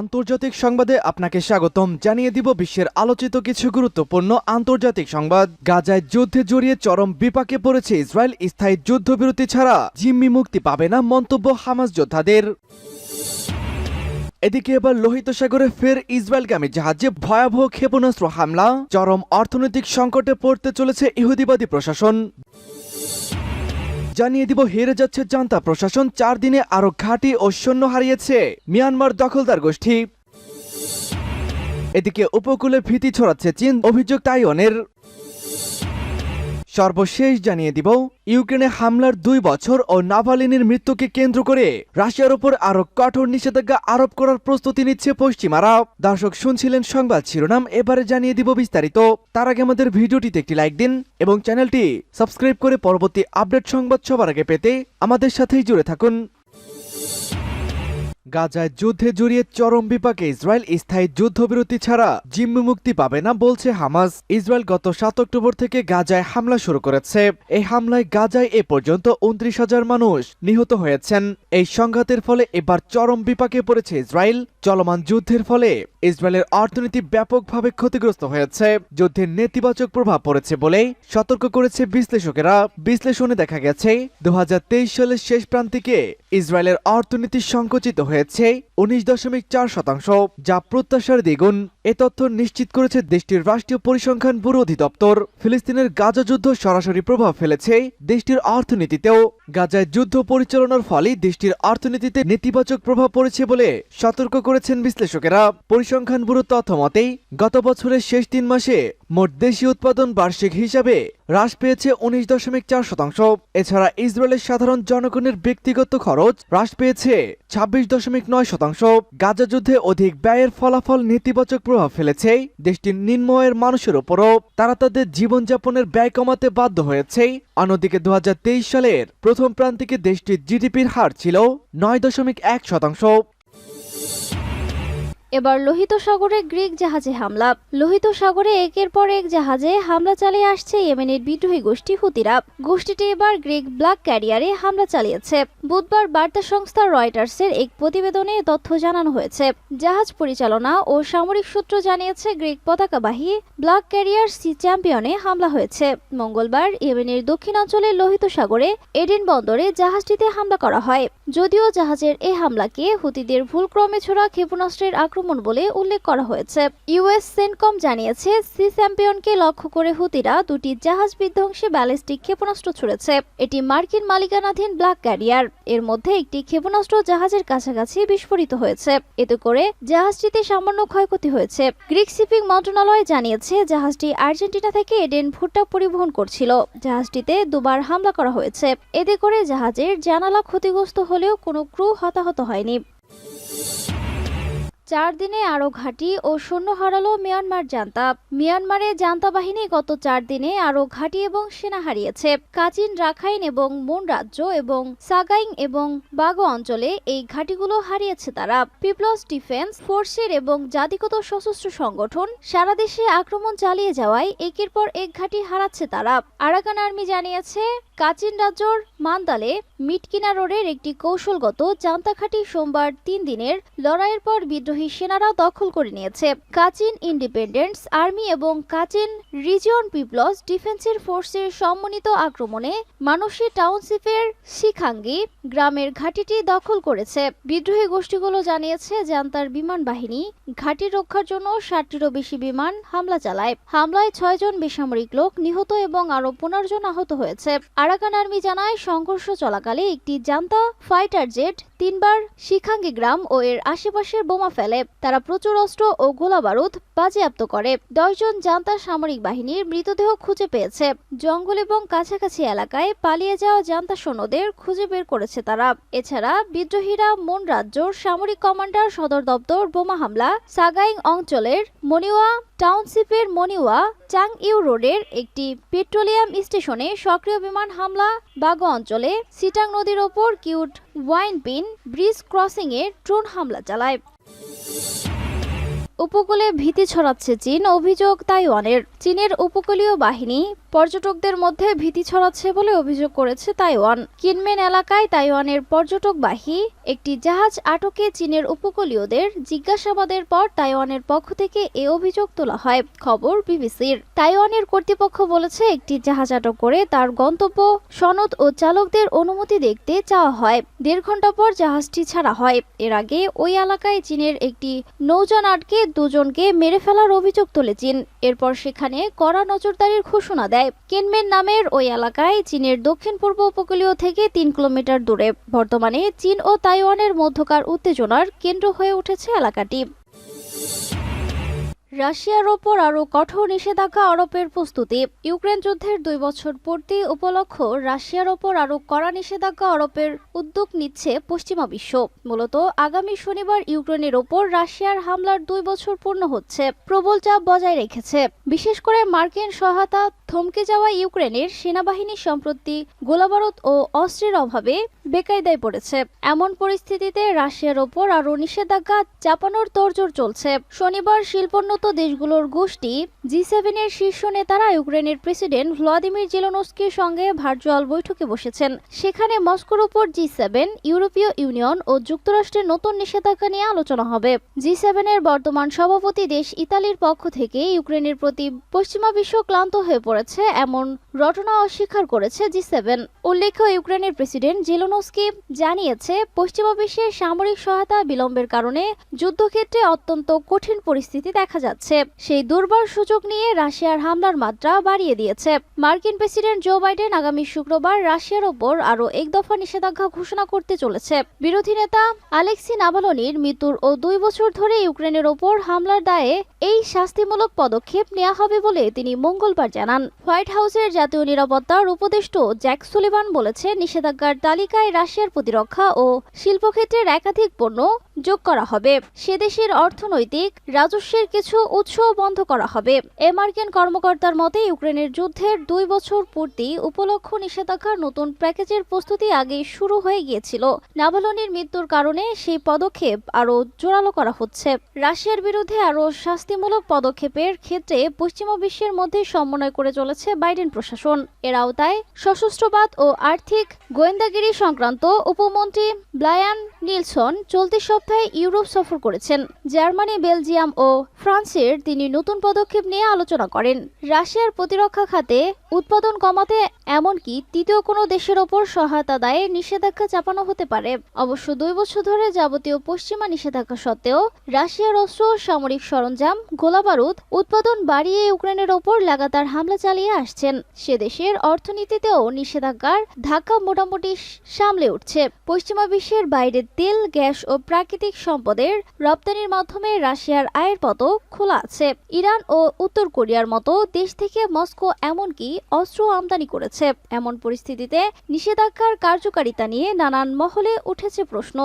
আন্তর্জাতিক সংবাদে আপনাকে স্বাগতম। জানিয়ে দিব বিশ্বের আলোচিত কিছু গুরুত্বপূর্ণ আন্তর্জাতিক সংবাদ। গাজায় যুদ্ধে জড়িয়ে চরম বিপাকে পড়েছে ইসরায়েল। স্থায়ী যুদ্ধবিরতি ছাড়া জিম্মি মুক্তি পাবে না মন্তব্য হামাস যোদ্ধাদের। এদিকে এবার লোহিত সাগরে ফের ইসরায়েলগামী জাহাজে ভয়াবহ ক্ষেপণাস্ত্র হামলা। চরম অর্থনৈতিক সংকটে পড়তে চলেছে ইহুদিবাদী প্রশাসন। জানিয়ে দিব, হেরে যাচ্ছে জান্তা। প্রশাসন চার দিনে আরও ঘাঁটি ও সৈন্য হারিয়েছে। মিয়ানমার দখলদার গোষ্ঠী। এদিকে উপকূলে ভীতি ছড়াচ্ছে চীন, অভিযোগ তাইওয়ানের। সর্বশেষ জানিয়ে দিব, ইউক্রেনে হামলার দুই বছর ও নাভালিনের মৃত্যুকে কেন্দ্র করে রাশিয়ার উপর আরও কঠোর নিষেধাজ্ঞা আরোপ করার প্রস্তুতি নিচ্ছে পশ্চিমারা। দর্শক, শুনছিলেন সংবাদ শিরোনাম, এবারে জানিয়ে দিব বিস্তারিত। তার আগে আমাদের ভিডিওটিতে একটি লাইক দিন এবং চ্যানেলটি সাবস্ক্রাইব করে পরবর্তী আপডেট সংবাদ সবার আগে পেতে আমাদের সাথেই জুড়ে থাকুন। গাজায় যুদ্ধে জড়িয়ে চরম বিপাকে ইসরায়েল স্থায়ী যুদ্ধবিরতি ছাড়া জিম্মি মুক্তি পাবে না বলছে হামাস। ইসরায়েল গত সাত অক্টোবর থেকে গাজায় হামলা শুরু করেছে। এই হামলায় গাজায় এ পর্যন্ত উনত্রিশ হাজার মানুষ নিহত হয়েছেন। এই সংঘাতের ফলে এবার চরম বিপাকে পড়েছে ইসরায়েল। চলমান যুদ্ধের ফলে ইসরায়েলের অর্থনীতি ব্যাপকভাবে ক্ষতিগ্রস্ত হয়েছে। যুদ্ধের নেতিবাচক প্রভাব পড়েছে বলে সতর্ক করেছে বিশ্লেষকেরা। বিশ্লেষণে দেখা গেছে দু হাজার তেইশ সালের শেষ প্রান্তিকে ইসরায়েলের অর্থনীতি সংকুচিত হয়েছে। উনিশ দশমিক চার শতাংশ, যা প্রত্যাশার দ্বিগুণ। এ তথ্য নিশ্চিত করেছে দেশটির রাষ্ট্রীয় পরিসংখ্যান ব্যুরো অধিদপ্তর। ফিলিস্তিনের গাজা যুদ্ধ সরাসরি প্রভাব ফেলেছে। দেশটির অর্থনীতিতেও গাজায় যুদ্ধ পরিচালনার ফলে দেশটির অর্থনীতিতে নেতিবাচক প্রভাব পড়েছে বলে সতর্ক করেছেন বিশ্লেষকেরা। পরিসংখ্যান ব্যুরো তথ্য মতে গত বছরের শেষ তিন মাসে মোট দেশীয় উৎপাদন বার্ষিক হিসাবে হ্রাস পেয়েছে উনিশ দশমিক চার শতাংশ। এছাড়া ইসরায়েলের সাধারণ জনগণের ব্যক্তিগত খরচ হ্রাস পেয়েছে ছাব্বিশ দশমিক নয় শতাংশ। গাজা যুদ্ধে অধিক ব্যয়ের ফলাফল নেতিবাচক প্রভাব ফেলেছে। দেশটির নিম্নয়ের মানুষের উপরও তারা তাদের জীবনযাপনের ব্যয় কমাতে বাধ্য হয়েছে। অন্যদিকে দু হাজার তেইশ সালের প্রথম প্রান্তিকে দেশটির জিডিপির হার ছিল নয় দশমিক এক শতাংশ। এবার লোহিত সাগরে গ্রিক জাহাজে হামলা। লোহিত সাগরে একের পর এক জাহাজে হামলা চালিয়ে আসছে ইয়েমেনের বিদ্রোহী গোষ্ঠী হুতিরা। গোষ্ঠীটি এবার গ্রিক ব্ল্যাক ক্যারিয়ারে হামলা চালিয়েছে। বুধবার বার্তা সংস্থা রয়টার্সের এক প্রতিবেদনে তথ্য জানানো হয়েছে। জাহাজ পরিচালনা ও সামরিক সূত্র জানিয়েছে, গ্রিক পতাকাবাহী ব্ল্যাক ক্যারিয়ার সি চ্যাম্পিয়নে হামলা হয়েছে। মঙ্গলবার ইয়েমেনের দক্ষিণাঞ্চলের লোহিত সাগরে এডেন বন্দরে জাহাজটিতে হামলা করা হয়। যদিও জাহাজের এ হামলাকে হুতিদের ভুলক্রমে ছোড়া ক্ষেপণাস্ত্রের আক্রমণ বলে উল্লেখ করা হয়েছে। ইউএস সেনকম জানিয়েছে সি চ্যাম্পিয়নকে লক্ষ্য করে হুতিরা দুটি জাহাজ বিধ্বংসী ব্যালিস্টিক ক্ষেপণাস্ত্র ছুড়েছে। এটি মার্কিন মালিকানাধীন ব্ল্যাক ক্যারিয়ার। এর মধ্যে একটি ক্ষেপণাস্ত্র জাহাজের কাছাকাছি বিস্ফোরিত হয়েছে। এতে করে জাহাজটিতে সামান্য ক্ষয়ক্ষতি হয়েছে। গ্রিক শিপিং মন্ত্রণালয় জানিয়েছে, জাহাজটি আর্জেন্টিনা থেকে এডেন ভুট্টা পরিবহন করছিল। জাহাজটিতে দুবার হামলা করা হয়েছে। এতে করে জাহাজের জানালা ক্ষতিগ্রস্ত হলেও কোনো ক্রু হতাহত হয়নি। চার দিনে আরও ঘাঁটি ও সৈন্য হারালো মিয়ানমার জান্তা। মিয়ানমারে জান্তা বাহিনী গত চার দিনে আরও ঘাঁটি এবং সেনা হারিয়েছে। কাচিন, রাখাইন এবং মুন রাজ্য এবং সাগাইং এবং বাগো অঞ্চলে এই ঘাঁটিগুলো হারিয়েছে তারা। পিপলস ডিফেন্স ফোর্সের এবং জাতিগত সশস্ত্র সংগঠন সারা দেশে আক্রমণ চালিয়ে যাওয়ায় একের পর এক ঘাঁটি হারাচ্ছে তারা। আরাকান আর্মি জানিয়েছে কাচিন রাজ্যর মান্দালে মিটকিনা রোডের একটি কৌশলগত জান্তাঘাটি সোমবার তিন দিনের লড়াইয়ের পর বিদ্রোহী সেনারা দখল করে নিয়েছে। কাচিন ইন্ডিপেন্ডেন্স আর্মি এবং কাচিন রিজিয়ন পিপলস ডিফেন্সের ফোর্সের সম্মিলিত আক্রমণে মানসী টাউনশিপের শিখাঙ্গি গ্রামের ঘাঁটিটি দখল করেছে। বিদ্রোহী গোষ্ঠীগুলো জানিয়েছে, জান্তার বিমান বাহিনী ঘাঁটি রক্ষার জন্য ষাটটিরও বেশি বিমান হামলা চালায়। হামলায় ছয়জন বেসামরিক লোক নিহত এবং আরও পনেরো জন আহত হয়েছে। আরাকান আর্মি জানায়, সংঘর্ষ চলাকালে একটি জান্তা ফাইটার জেট তিনবার শিখাঙ্গি গ্রাম ও এর আশেপাশের বোমা ফেলে। তারা প্রচুর অস্ত্র ও গোলা বারুদ বাজেয়াপ্ত করে। দশজন জান্তা সামরিক বাহিনীর মৃতদেহ খুঁজে পেয়েছে। জঙ্গল এবং কাছাকাছি এলাকায় পালিয়ে যাওয়া জান্তা সৈন্যদের খুঁজে বের করেছে তারা। এছাড়া বিদ্রোহীরা মন রাজ্যর সামরিক কমান্ডার, সদর দপ্তর, বোমা হামলা, সাগাইং অঞ্চলের মনিওয়া টাউনশিপের মনিওয়া চাং ইউ রোডের একটি পেট্রোলিয়াম স্টেশনে সক্রিয় বিমান হামলা বাগো অঞ্চলে সিটাং নদীর ওপর Kyut Wine Pin bridge crossing এ ড্রোন হামলা চালায়। উপকূলে ভীতি ছড়াচ্ছে চীন, অভিযোগ তাইওয়ানের। চীনের উপকূলীয় বাহিনী পর্যটকদের মধ্যে ভীতি ছড়াচ্ছে বলে অভিযোগ করেছে তাইওয়ান। কিনমেন এলাকায় তাইওয়ানের পর্যটকবাহী একটি জাহাজ আটকে চীনের উপকূলীয়দের জিজ্ঞাসাবাদের পর তাইওয়ানের পক্ষ থেকে এ অভিযোগ তোলা হয়। খবর বিবিসির। তাইওয়ানের কর্তৃপক্ষ বলেছে, একটি জাহাজ আটক করে তার গন্তব্য, সনদ ও চালকদের অনুমতি দেখতে চাওয়া হয়। দেড় ঘণ্টা পর জাহাজটি ছাড়া হয়। এর আগে ওই এলাকায় চীনের একটি নৌযান আটকে দুজনকে মেরে ফেলার অভিযোগ তোলে চীন এরপর সেখানে কড়া নজরদারির ঘোষণা দেয় কেনমেন নামের ওই এলাকায় চীনের দক্ষিণ পূর্ব উপকূলীয় থেকে তিন কিলোমিটার দূরে। বর্তমানে চীন ও তাইওয়ানের মধ্যকার উত্তেজনার কেন্দ্র হয়ে উঠেছে এলাকাটি। রাশিয়ার ওপর আরও কঠোর নিষেধাজ্ঞা আরোপের প্রস্তুতি। ইউক্রেন যুদ্ধের দুই বছর পূর্তি উপলক্ষ রাশিয়ার ওপর আরও কড়া নিষেধাজ্ঞা আরোপের উদ্যোগ নিচ্ছে পশ্চিমা বিশ্ব। মূলত আগামী শনিবার ইউক্রেনের ওপর রাশিয়ার হামলার দুই বছর পূর্ণ হচ্ছে, প্রবল চাপ বজায় রেখেছে। বিশেষ করে মার্কিন সহায়তা থমকে যাওয়া ইউক্রেনের সেনাবাহিনী সম্প্রতি গোলাবারুদ ও অস্ত্রের অভাবে বেকায়দায় পড়েছে। এমন পরিস্থিতিতে রাশিয়ার ওপর আরও নিষেধাজ্ঞা চাপানোর তোড়জোড় চলছে। শনিবার শিল্পোন্নত দেশগুলোর গোষ্ঠী জি সেভেনের শীর্ষ নেতারা ইউক্রেনের প্রেসিডেন্ট ভ্লাদিমির জেলোনস্কির সঙ্গে ভার্চুয়াল বৈঠকে বসেছেন। সেখানে মস্কোর উপর জি সেভেন ইউরোপীয় ইউনিয়ন ও যুক্তরাষ্ট্রের নতুন নিষেধাজ্ঞা নিয়ে আলোচনা হবে। জি সেভেনের বর্তমান সভাপতি দেশ ইতালির পক্ষ থেকে ইউক্রেনের প্রতি পশ্চিমা বিশ্ব ক্লান্ত হয়ে পড়েছে, এমন রটনা অস্বীকার করেছে জি সেভেন উল্লেখ্য, ইউক্রেনের প্রেসিডেন্ট জেলোনস্কি জানিয়েছে, পশ্চিমা বিশ্বের সামরিক সহায়তা বিলম্বের কারণে যুদ্ধক্ষেত্রে অত্যন্ত কঠিন পরিস্থিতি দেখা যাচ্ছে। সেই দুর্বার সুযোগ নিয়ে রাশিয়ার হামলার মাত্রা বাড়িয়ে দিয়েছে। মার্কিন প্রেসিডেন্ট জো বাইডেন আগামী শুক্রবার রাশিয়ার ওপর আরও এক দফা নিষেধাজ্ঞা ঘোষণা করতে চলেছে। বিরোধী নেতা আলেক্সি নাভালনির মৃত্যুর ও দুই বছর ধরে ইউক্রেনের ওপর হামলার দায়ে এই শাস্তিমূলক পদক্ষেপ নেওয়া হবে বলে তিনি মঙ্গলবার জানান। হোয়াইট হাউসের জাতীয় নিরাপত্তার উপদেষ্ট জ্যাক সুলিভান বলেছে নিষেধাজ্ঞার তালিকায় রাশিয়ার প্রতিরক্ষা ও শিল্পক্ষেত্রের একাধিক পণ্য যোগ করা হবে। সে দেশের অর্থনৈতিক রাজস্বের কিছু উৎস বন্ধ করা হবে। এ মার্কিন কর্মকর্তার মতে, ইউক্রেনের যুদ্ধের দুই বছর পূর্তি উপলক্ষ নিষেধাজ্ঞার নতুন প্যাকেজের প্রস্তুতি আগে শুরু হয়ে গিয়েছিল। নাভালনির মৃত্যুর কারণে সেই পদক্ষেপ আরও জোরালো করা হচ্ছে। রাশিয়ার বিরুদ্ধে আরও শাস্তিমূলক পদক্ষেপের ক্ষেত্রে পশ্চিমা বিশ্বের মধ্যে সমন্বয় করে চলেছে বাইডেন প্রশাসন। এর আওতায় সশস্ত্রবাদ ও আর্থিক গোয়েন্দাগিরি সংক্রান্ত উপমন্ত্রী ব্লায়ান নিলসন চলতি সপ্তাহে ইউরোপ সফর করেছেন। জার্মানি, বেলজিয়াম ও ফ্রান্সের তিনি নতুন পদক্ষেপ নিয়ে আলোচনা করেন। রাশিয়ার প্রতিরক্ষা খাতে উৎপাদন কমাতে এমনকি তৃতীয় কোনো দেশের ওপর সহায়তা দায়ে নিষেধাজ্ঞা চাপানো হতে পারে। অবশ্য দুই বছর ধরে যাবতীয় পশ্চিমা নিষেধাজ্ঞা সত্ত্বেও রাশিয়ার অস্ত্র সামরিক সরঞ্জাম গোলাবারুদ উৎপাদন বাড়িয়ে ইউক্রেনের ওপর লাগাতার হামলা চালিয়ে আসছেন। সে দেশের অর্থনীতিতেও নিষেধাজ্ঞার ধাক্কা মোটামুটি সামলে উঠছে। পশ্চিমা বিশ্বের বাইরে তেল, গ্যাস ও প্রাকৃতিক সম্পদের রপ্তানির মাধ্যমে রাশিয়ার আয়ের পথও খোলা আছে। ইরান ও উত্তর কোরিয়ার মতো দেশ থেকে মস্কো এমনকি অস্ত্র আমদানি করেছে। এমন পরিস্থিতিতে নিষেধাজ্ঞার কার্যকারিতা নিয়ে নানান মহলে উঠেছে প্রশ্ন।